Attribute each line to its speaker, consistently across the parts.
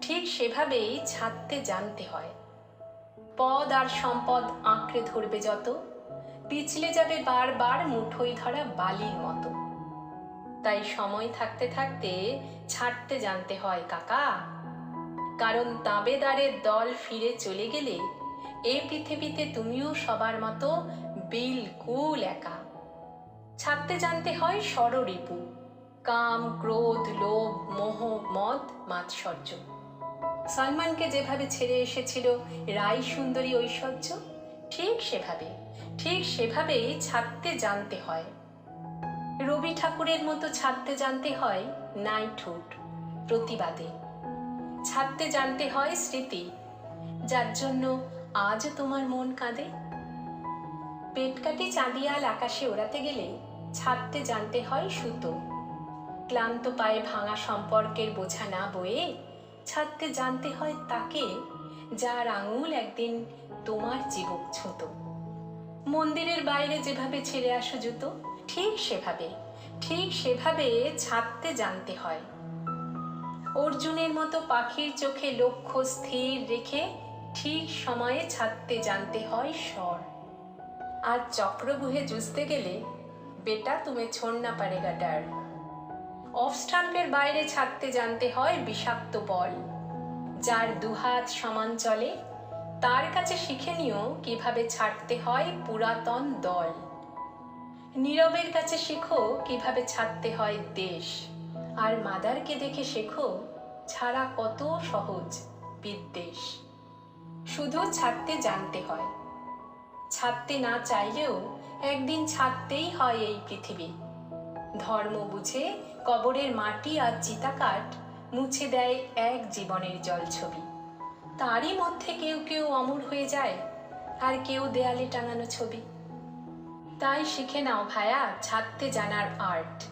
Speaker 1: ঠিক সেভাবেই ছাড়তে জানতে হয়। পদ আর সম্পদ আঁকড়ে ধরবে যত, পিছলে যাবে বারবার মুঠোই ধরা বালির মতো। তাই সময় থাকতে থাকতে ছাড়তে জানতে হয়, কাকা। কারণ তাবেদারের দল ফিরে চলে গেলে এ পৃথিবীতে তুমিও সবার মতো বিলকুল একা। ছাড়তে জানতে হয় ষড়রিপু কাম, ক্রোধ, লোভ, মোহ, মদ, মাৎসর্য। সলমানকে যেভাবে ছেড়ে এসেছিল, রাই সুন্দরী ঐশ্বর্য, ঠিক সেভাবে, ঠিক সেভাবেই ছাড়তে জানতে হয়। রবি ঠাকুরের মতো ছাড়তে জানতে হয় নাইঠুট প্রতিবাদে। ছাড়তে জানতে হয় স্মৃতি, যার জন্য আজ তোমার মন কাঁদে। পেট কাটি চাঁদিয়াল আকাশে ওড়াতে গেলে ছাড়তে জানতে হয় সুতো। ক্লান্ত পায়ে ভাঙা সম্পর্কের বোঝা না বয়ে ছাড়তে জানতে হয় তাকে, যার আঙুল একদিন তোমার জীবক ছুঁত। মন্দিরের বাইরে যেভাবে ছেড়ে আসো জুতো, ঠিক সেভাবে ঠিক সেভাবে ছাড়তে জানতে হয়। অর্জুনের মতো পাখির চোখে লক্ষ্য স্থির রেখে ঠিক সময়ে ছাড়তে জানতে হয় স্বর। আর চক্রবুহে জুঝতে গেলে, বেটা, তুমি ছোড়না পারেগা ডার অফ স্টাম্পের বাইরে ছাড়তে জানতে হয় বিষাক্ত বল। যার দুহাত সমান চলে, তার কাছে শিখে নিও কীভাবে ছাড়তে হয় পুরাতন দল। নীরবের কাছে শেখো কীভাবে ছাড়তে হয় দেশ। আর মাদারকে দেখে শেখো ছাড়া কত সহজ বিদ্বেষ। শুধু ছাড়তে জানতে হয়। ছাড়তে না চাইলেও একদিন ছাড়তেই হয় এই পৃথিবী। ধর্ম বুঝে কবরের মাটি আর চিতাকাঠ মুছে দেয় এক জীবনের জলছবি। তারই মধ্যে কেউ কেউ অমর হয়ে যায়, আর কেউ দেয়ালে টাঙানো ছবি। তাই শিখে নাও ভায়া ছাড়তে জানার আর্ট।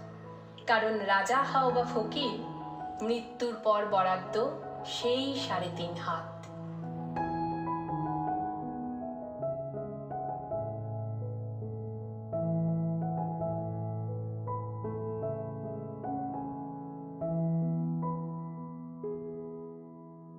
Speaker 1: কারণ রাজা হাও বা ফকির মৃত্যুর পর বরাদ্দ সেই সাড়ে তিন হাত।